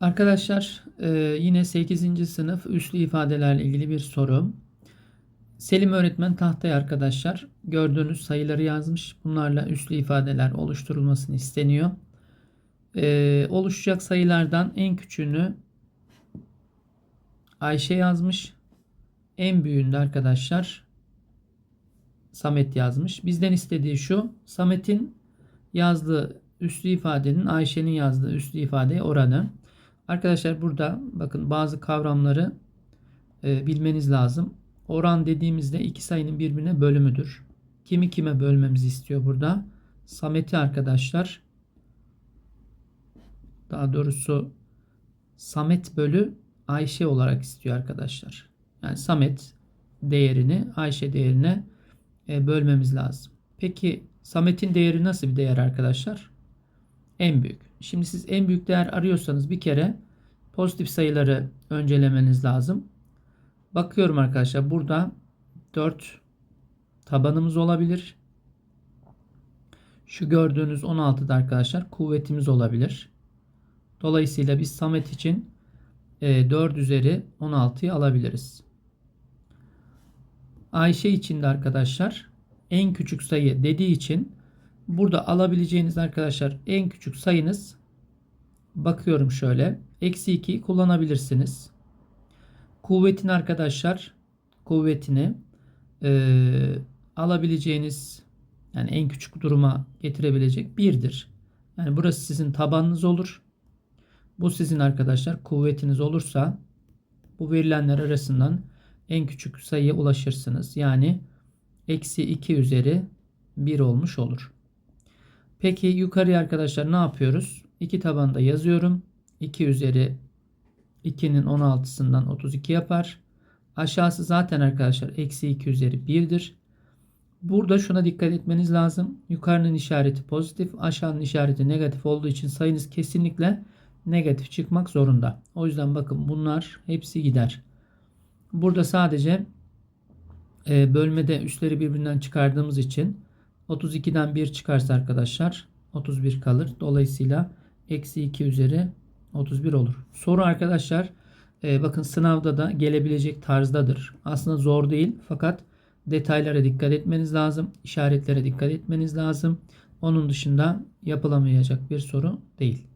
Arkadaşlar e, yine 8. sınıf üslü ifadelerle ilgili bir soru. Selim öğretmen tahtaya arkadaşlar gördüğünüz sayıları yazmış. Bunlarla üslü ifadeler oluşturulmasını isteniyor. E, oluşacak sayılardan en küçüğünü Ayşe yazmış. En büyüğünde arkadaşlar Samet yazmış. Bizden istediği şu. Samet'in yazdığı üslü ifadenin Ayşe'nin yazdığı üslü ifadeye oranı. Arkadaşlar burada bakın bazı kavramları e, bilmeniz lazım. Oran dediğimizde iki sayının birbirine bölümüdür. Kimi kime bölmemizi istiyor burada? Samet'i arkadaşlar. Daha doğrusu Samet bölü Ayşe olarak istiyor arkadaşlar. Yani Samet değerini Ayşe değerine e, bölmemiz lazım. Peki Samet'in değeri nasıl bir değer arkadaşlar? En büyük. Şimdi siz en büyük değer arıyorsanız bir kere pozitif sayıları öncelemeniz lazım. Bakıyorum arkadaşlar burada 4 tabanımız olabilir. Şu gördüğünüz 16'da arkadaşlar kuvvetimiz olabilir. Dolayısıyla biz Samet için 4 üzeri 16'yı alabiliriz. Ayşe için de arkadaşlar en küçük sayı dediği için burada alabileceğiniz arkadaşlar en küçük sayınız bakıyorum şöyle eksi 2'yi kullanabilirsiniz. Kuvvetin arkadaşlar kuvvetini e, alabileceğiniz yani en küçük duruma getirebilecek birdir. Yani burası sizin tabanınız olur. Bu sizin arkadaşlar kuvvetiniz olursa bu verilenler arasından en küçük sayıya ulaşırsınız. Yani eksi 2 üzeri 1 olmuş olur. Peki yukarıya arkadaşlar ne yapıyoruz? 2 tabanda yazıyorum. 2 üzeri 2'nin 16'sından 32 yapar. Aşağısı zaten arkadaşlar eksi 2 üzeri 1'dir. Burada şuna dikkat etmeniz lazım. Yukarının işareti pozitif, aşağının işareti negatif olduğu için sayınız kesinlikle negatif çıkmak zorunda. O yüzden bakın bunlar hepsi gider. Burada sadece e, bölmede üstleri birbirinden çıkardığımız için 32'den 1 çıkarsa arkadaşlar 31 kalır. Dolayısıyla eksi 2 üzeri 31 olur. Soru arkadaşlar e, bakın sınavda da gelebilecek tarzdadır. Aslında zor değil fakat detaylara dikkat etmeniz lazım. işaretlere dikkat etmeniz lazım. Onun dışında yapılamayacak bir soru değil.